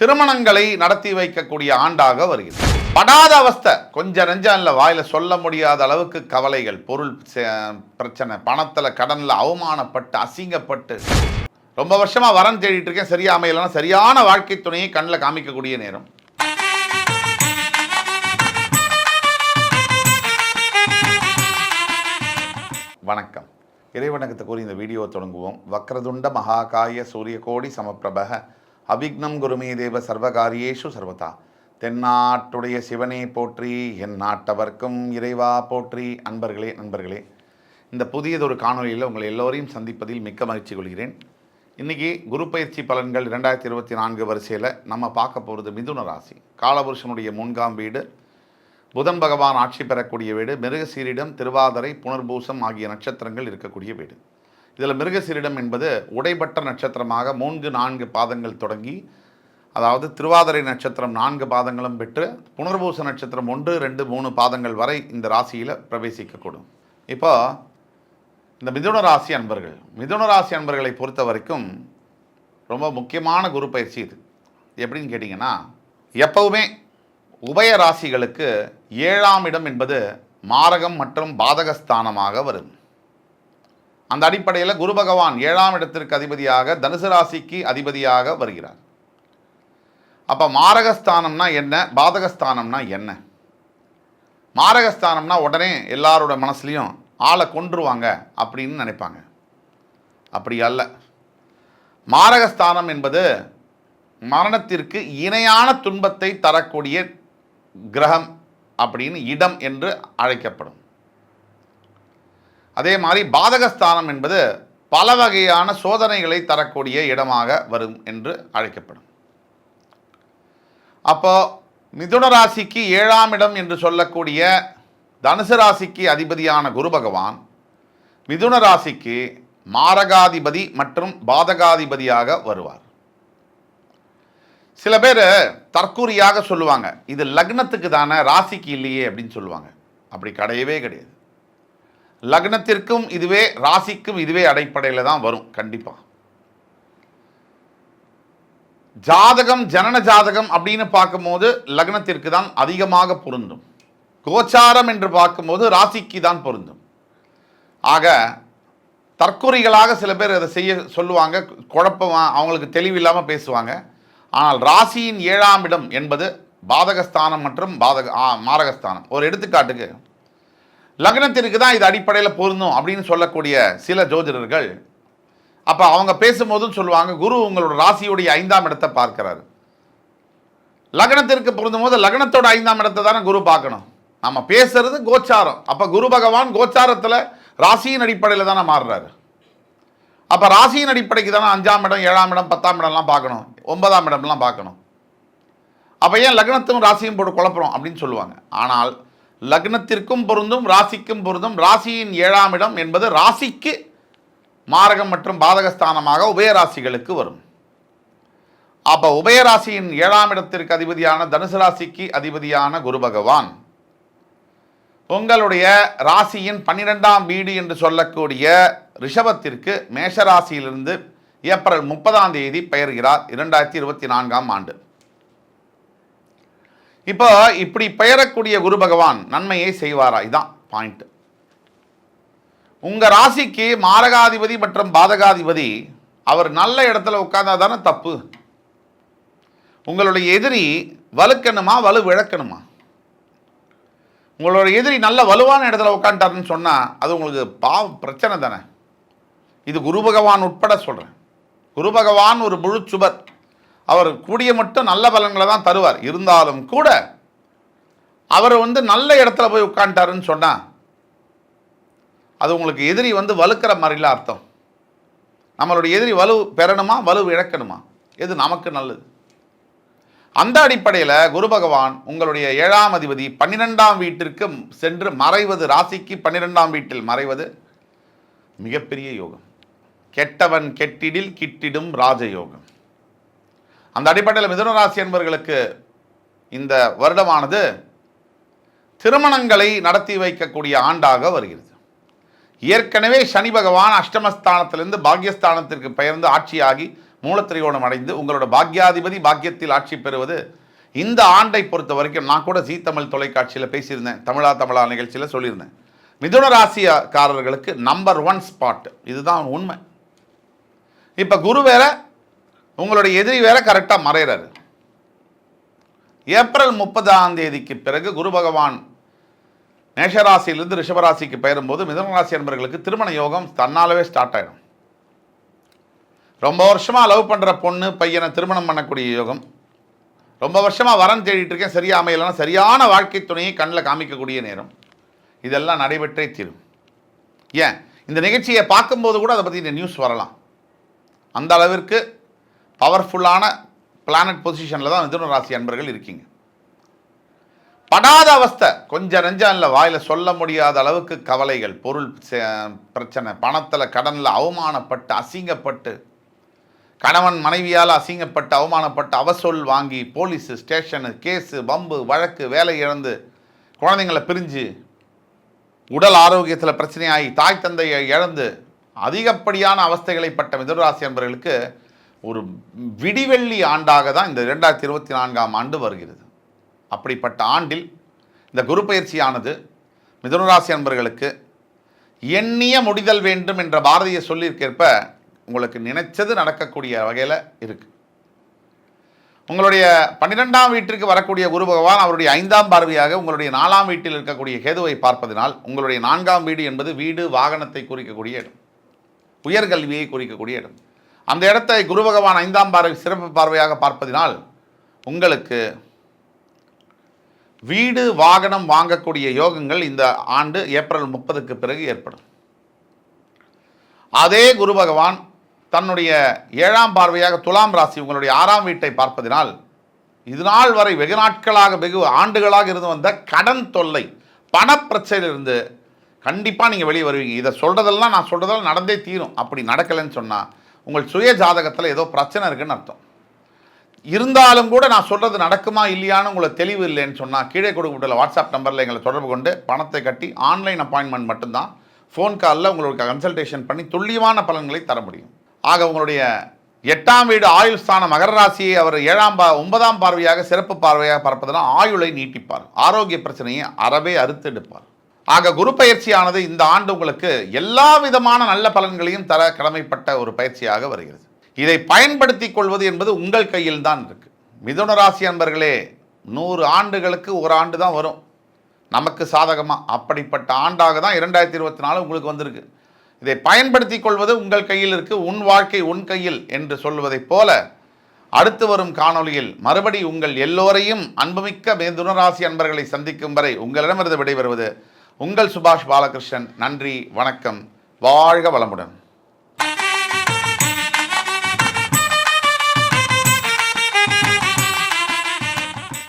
திருமணங்களை நடத்தி வைக்கக்கூடிய ஆண்டாக வருகிறது. படாத அவஸ்தை. கொஞ்சம் நெஞ்சம் இல்லை வாயில சொல்ல முடியாத அளவுக்கு கவலைகள் பொருள் பிரச்சனை பணத்தில் கடனில் அவமானப்பட்டு அசிங்கப்பட்டு. ரொம்ப வருஷமா வரன் தேடிட்டு இருக்கேன். சரியா அமையலைன்னா சரியான வாழ்க்கை துணையை கண்ணில் காமிக்கக்கூடிய நேரம். வணக்கம். இறைவணக்கத்தை கூறி இந்த வீடியோ தொடங்குவோம். வக்ரதுண்ட மகாகாய சூரிய கோடி சமப்பிரபக அபிக்னம் குருமே தேவ சர்வகாரியேஷு சர்வதா. தென்னாட்டுடைய சிவனே போற்றி என் நாட்டவர்க்கும் இறைவா போற்றி. அன்பர்களே நண்பர்களே இந்த புதியதொரு காணொலியில் உங்களை எல்லோரையும் சந்திப்பதில் மிக்க மகிழ்ச்சி கொள்கிறேன். இன்றைக்கி குரு பயிற்சி பலன்கள் இரண்டாயிரத்தி இருபத்தி நான்கு வரிசையில் நம்ம பார்க்க போகிறது மிதுன ராசி. காலபுருஷனுடைய மூன்காம் வீடு புதன் பகவான் ஆட்சி பெறக்கூடிய வீடு மிருகசீரிடம் திருவாதிரை புனர்பூசம் ஆகிய நட்சத்திரங்கள் இருக்கக்கூடிய வீடு. இதில் மிருகசீரிடம் என்பது உடைபட்ட நட்சத்திரமாக மூன்று நான்கு பாதங்கள் தொடங்கி அதாவது திருவாதிரை நட்சத்திரம் நான்கு பாதங்களும் பெற்று புனர்பூச நட்சத்திரம் ஒன்று ரெண்டு மூணு பாதங்கள் வரை இந்த ராசியில் பிரவேசிக்கக்கூடும். இப்போ இந்த மிதுன ராசி அன்பர்கள் மிதுன ராசி அன்பர்களை பொறுத்த வரைக்கும் ரொம்ப முக்கியமான குரு பயிற்சி இது. எப்படின்னு கேட்டிங்கன்னா எப்பவுமே உபய ராசிகளுக்கு ஏழாம் இடம் என்பது மாரகம் மற்றும் பாதகஸ்தானமாக வரும். அந்த அடிப்படையில் குரு பகவான் ஏழாம் இடத்திற்கு அதிபதியாக தனுசு ராசிக்கு அதிபதியாக வருகிறார். அப்போ மாரகஸ்தானம்னா என்ன? பாதகஸ்தானம்னா என்ன? மாரகஸ்தானம்னா உடனே எல்லாரோட மனசுலையும் ஆளை கொன்றுவாங்க அப்படின்னு நினைப்பாங்க. அப்படி அல்ல. மாரகஸ்தானம் என்பது மரணத்திற்கு இணையான துன்பத்தை தரக்கூடிய கிரகம் அப்படின்னு இடம் என்று அழைக்கப்படும். அதே மாதிரி பாதகஸ்தானம் என்பது பல வகையான சோதனைகளை தரக்கூடிய இடமாக வரும் என்று அழைக்கப்படும். அப்போ மிதுன ராசிக்கு ஏழாம் இடம் என்று சொல்லக்கூடிய தனுசு ராசிக்கு அதிபதியான குரு பகவான் மிதுன ராசிக்கு மாரகாதிபதி மற்றும் பாதகாதிபதியாக வருவார். சில பேர் தற்கூரியாக சொல்லுவாங்க இது லக்னத்துக்கு தானே ராசிக்கு இல்லையே அப்படின்னு சொல்லுவாங்க. அப்படி கிடையவே கிடையாது. லக்னத்திற்கும் இதுவே ராசிக்கும் இதுவே அடிப்படையில் தான் வரும் கண்டிப்பாக ஜாதகம் ஜனன ஜாதகம் அப்படின்னு பார்க்கும்போது லக்னத்திற்கு தான் அதிகமாக பொருந்தும். கோச்சாரம் என்று பார்க்கும்போது ராசிக்கு தான் பொருந்தும். ஆக தற்கொலைகளாக சில பேர் அதை செய்ய சொல்லுவாங்க குழப்பம் அவங்களுக்கு தெளிவில்லாமல் பேசுவாங்க. ஆனால் ராசியின் ஏழாம் இடம் என்பது பாதகஸ்தானம் மற்றும் பாதக ஆ, மாரகஸ்தானம். ஒரு எடுத்துக்காட்டுக்கு லக்னத்திற்கு தான் இது அடிப்படையில் பொருந்தும் அப்படின்னு சொல்லக்கூடிய சில ஜோதிடர்கள் அப்போ அவங்க பேசும்போதும் சொல்லுவாங்க குரு உங்களோட ராசியுடைய ஐந்தாம் இடத்தை பார்க்குறாரு. லக்னத்திற்கு பொருந்தும் போது லக்னத்தோட ஐந்தாம் இடத்தை தானே குரு பார்க்கணும். நம்ம பேசுறது கோச்சாரம். அப்போ குரு பகவான் கோச்சாரத்தில் ராசியின் அடிப்படையில் தானே மாறுறாரு. அப்போ ராசியின் அடிப்படைக்கு தானே அஞ்சாம் இடம் ஏழாம் இடம் பத்தாம் இடம்லாம் பார்க்கணும். ஒன்பதாம் இடம்லாம் பார்க்கணும். அப்போ ஏன் லக்னத்தும் ராசியும் போட்டு குழப்புறோம் அப்படின்னு சொல்லுவாங்க. ஆனால் லக்னத்திற்கும் பொருந்தும் ராசிக்கும் பொருந்தும் ராசியின் ஏழாம் இடம் என்பது ராசிக்கு மாரகம் மற்றும் பாதகஸ்தானமாக உபயராசிகளுக்கு வரும். அப்போ உபயராசியின் ஏழாம் இடத்திற்கு அதிபதியான தனுசு ராசிக்கு அதிபதியான குரு பகவான் உங்களுடைய ராசியின் பன்னிரெண்டாம் வீடு என்று சொல்லக்கூடிய ரிஷபத்திற்கு மேஷராசியிலிருந்து ஏப்ரல் முப்பதாம் தேதி பெயர்கிறார் இரண்டாயிரத்தி இருபத்தி நான்காம் ஆண்டு. இப்போ இப்படி பெயரக்கூடிய குரு பகவான் நன்மையை செய்வாரா? இதுதான் பாயிண்ட் உங்கள் ராசிக்கு மாரகாதிபதி மற்றும் பாதகாதிபதி அவர் நல்ல இடத்துல உட்கார்ந்தா தானே தப்பு. உங்களுடைய எதிரி வலுக்கணுமா வலு விளக்கணுமா உங்களோட எதிரி நல்ல வலுவான இடத்துல உட்காந்துட்டாருன்னு சொன்னால் அது உங்களுக்கு பாவ பிரச்சனை தானே. இது குரு பகவான் உட்பட சொல்கிறேன் குரு பகவான் ஒரு முழு சுபர் அவர் கூடிய மட்டும் நல்ல பலன்களை தான் தருவார். இருந்தாலும் கூட அவர் வந்து நல்ல இடத்துல போய் உட்காந்துட்டாருன்னு சொன்னால் அது உங்களுக்கு எதிரி வந்து வலுக்கிற மாதிரில அர்த்தம். நம்மளுடைய எதிரி வலு பெறணுமா வலு இழக்கணுமா? எது நமக்கு நல்லது? அந்த அடிப்படையில் குரு பகவான் உங்களுடைய ஏழாம் அதிபதி பன்னிரெண்டாம் வீட்டிற்கு சென்று மறைவது ராசிக்கு பன்னிரெண்டாம் வீட்டில் மறைவது மிகப்பெரிய யோகம். கெட்டவன் கெட்டிடில் கிட்டிடும் ராஜயோகம். அந்த அடிப்படையில் மிதுன ராசி என்பவர்களுக்கு இந்த வருடமானது திருமணங்களை நடத்தி வைக்கக்கூடிய ஆண்டாக வருகிறது. ஏற்கனவே சனி பகவான் அஷ்டமஸ்தானத்திலிருந்து பாக்யஸ்தானத்திற்கு பெயர்ந்து ஆட்சியாகி மூலத்திரிகோணம் அடைந்து உங்களோட பாக்யாதிபதி பாக்கியத்தில் ஆட்சி பெறுவது இந்த ஆண்டை பொறுத்த வரைக்கும் நான் கூட ஜீ தமிழ் தொலைக்காட்சியில் பேசியிருந்தேன். தமிழா தமிழா நிகழ்ச்சியில் சொல்லியிருந்தேன். மிதுன ராசிக்காரர்களுக்கு நம்பர் ஒன் ஸ்பாட் இதுதான் உண்மை. இப்போ குரு வேற உங்களுடைய எதிரி வேற கரெக்டாக மறைகிறாரு ஏப்ரல் முப்பதாம் தேதிக்கு பிறகு குரு பகவான் மேஷராசியிலிருந்து ரிஷபராசிக்கு பெயரும்போது மிதுன ராசி என்பவர்களுக்கு திருமண யோகம் தன்னாலவே ஸ்டார்ட் ஆகிடும் ரொம்ப வருஷமாக லவ் பண்ணுற பொண்ணு பையனை திருமணம் பண்ணக்கூடிய யோகம். ரொம்ப வருஷமாக வரன் தேடிட்டு இருக்கேன் சரியாக அமையலைன்னா சரியான வாழ்க்கை துணையை கண்ணில் காமிக்கக்கூடிய நேரம். இதெல்லாம் நடைபெற்றே தீரும். ஏன்? இந்த நிகழ்ச்சியை பார்க்கும்போது கூட அதை பற்றி இந்த நியூஸ் வரலாம். அந்த அளவிற்கு பவர்ஃபுல்லான பிளானட் பொசிஷனில் தான் மிதுன ராசி அன்பர்கள் இருக்கீங்க. படாத அவஸ்தை கொஞ்சம் நெஞ்சம் இல்லை வாயில் சொல்ல முடியாத அளவுக்கு கவலைகள் பொருள் சே- பிரச்சனை பணத்தில் கடனில் அவமானப்பட்டு அசிங்கப்பட்டு கணவன் மனைவியால் அசிங்கப்பட்டு அவமானப்பட்டு அவசொல் வாங்கி போலீஸு ஸ்டேஷனு கேஸு வம்பு வழக்கு வேலை இழந்து குழந்தைங்களை பிரிஞ்சு உடல் ஆரோக்கியத்தில் பிரச்சனையாகி தாய் தந்தையை இழந்து அதிகப்படியான அவஸ்தைகளைப்பட்ட மிதுராசி என்பவர்களுக்கு ஒரு விடிவெள்ளி ஆண்டாக தான் இந்த இரண்டாயிரத்தி இருபத்தி நான்காம் ஆண்டு வருகிறது. அப்படிப்பட்ட ஆண்டில் இந்த குரு பயிற்சியானது மிதுனராசி அன்பர்களுக்கு எண்ணிய முடிதல் வேண்டும் என்ற பாரதிய சொல்லிற்கேற்ப உங்களுக்கு நினைச்சது நடக்கக்கூடிய வகையில் இருக்கு. உங்களுடைய பன்னிரெண்டாம் வீட்டிற்கு வரக்கூடிய குரு பகவான் அவருடைய ஐந்தாம் பார்வையாக உங்களுடைய நாலாம் வீட்டில் இருக்கக்கூடிய கேதுவை பார்ப்பதனால் உங்களுடைய நான்காம் வீடு என்பது வீடு வாகனத்தை குறிக்கக்கூடிய இடம். உயர்கல்வியை குறிக்கக்கூடிய இடம். அந்த இடத்தை குரு பகவான் ஐந்தாம் பார்வை சிறப்பு பார்வையாக பார்ப்பதினால் உங்களுக்கு வீடு வாகனம் வாங்கக்கூடிய யோகங்கள் இந்த ஆண்டு ஏப்ரல் முப்பதுக்கு பிறகு ஏற்படும். அதே குரு பகவான் தன்னுடைய ஏழாம் பார்வையாக துலாம் ராசி உங்களுடைய ஆறாம் வீட்டை பார்ப்பதினால் இது நாள் வரை வெகு நாட்களாக வெகு ஆண்டுகளாக இருந்து வந்த கடன் தொல்லை பணப்பிரச்சனையிலிருந்து கண்டிப்பாக நீங்கள் வெளியே வருவீங்க. இதை சொல்கிறதெல்லாம் நான் சொல்கிறதெல்லாம் நடந்தே தீரும். அப்படி நடக்கலைன்னு சொன்னால் உங்கள் சுய ஜாதகத்தில் ஏதோ பிரச்சனை இருக்குன்னு அர்த்தம். இருந்தாலும் கூட நான் சொல்கிறது நடக்குமா இல்லையான்னு உங்களுக்கு தெளிவு இல்லைன்னு சொன்னால் கீழே கொடுக்கப்பட்டுள்ள வாட்ஸ்அப் நம்பரில் எங்களை தொடர்பு கொண்டு பணத்தை கட்டி ஆன்லைன் அப்பாயின்மெண்ட் மட்டும்தான் ஃபோன் காலில் உங்களுக்கு கன்சல்டேஷன் பண்ணி துல்லியமான பலன்களை தர முடியும். ஆக உங்களுடைய எட்டாம் வீடு ஆயுள் ஸ்தான மகர ராசியை அவர் ஏழாம் பா ஒன்பதாம் பார்வையாக சிறப்பு பார்வையாக பார்ப்பதனால் ஆயுளை நீட்டிப்பார். ஆரோக்கிய பிரச்சனையை அறவே அறுத்தெடுப்பார் ஆக குரு பயிற்சியானது இந்த ஆண்டு உங்களுக்கு எல்லா விதமான நல்ல பலன்களையும் தர கடமைப்பட்ட ஒரு பயிற்சியாக வருகிறது. இதை பயன்படுத்திக் கொள்வது என்பது உங்கள் கையில் தான் இருக்கு. மிதுன ராசி அன்பர்களே நூறு ஆண்டுகளுக்கு ஒரு ஆண்டு தான் வரும். நமக்கு சாதகமாக அப்படிப்பட்ட ஆண்டாக தான் இரண்டாயிரத்தி இருபத்தி நாலு உங்களுக்கு வந்திருக்கு. இதை பயன்படுத்தி கொள்வது உங்கள் கையில் இருக்கு உன் வாழ்க்கை உன் கையில் என்று சொல்வதைப் போல அடுத்து வரும் காணொளியில் மறுபடி உங்கள் எல்லோரையும் அன்புமிக்க மிதுனராசி அன்பர்களை சந்திக்கும் வரை உங்களிடமிருந்து விடைபெறுவது உங்கள் சுபாஷ் பாலகிருஷ்ணன் நன்றி வணக்கம். வாழ்க வளமுடன்.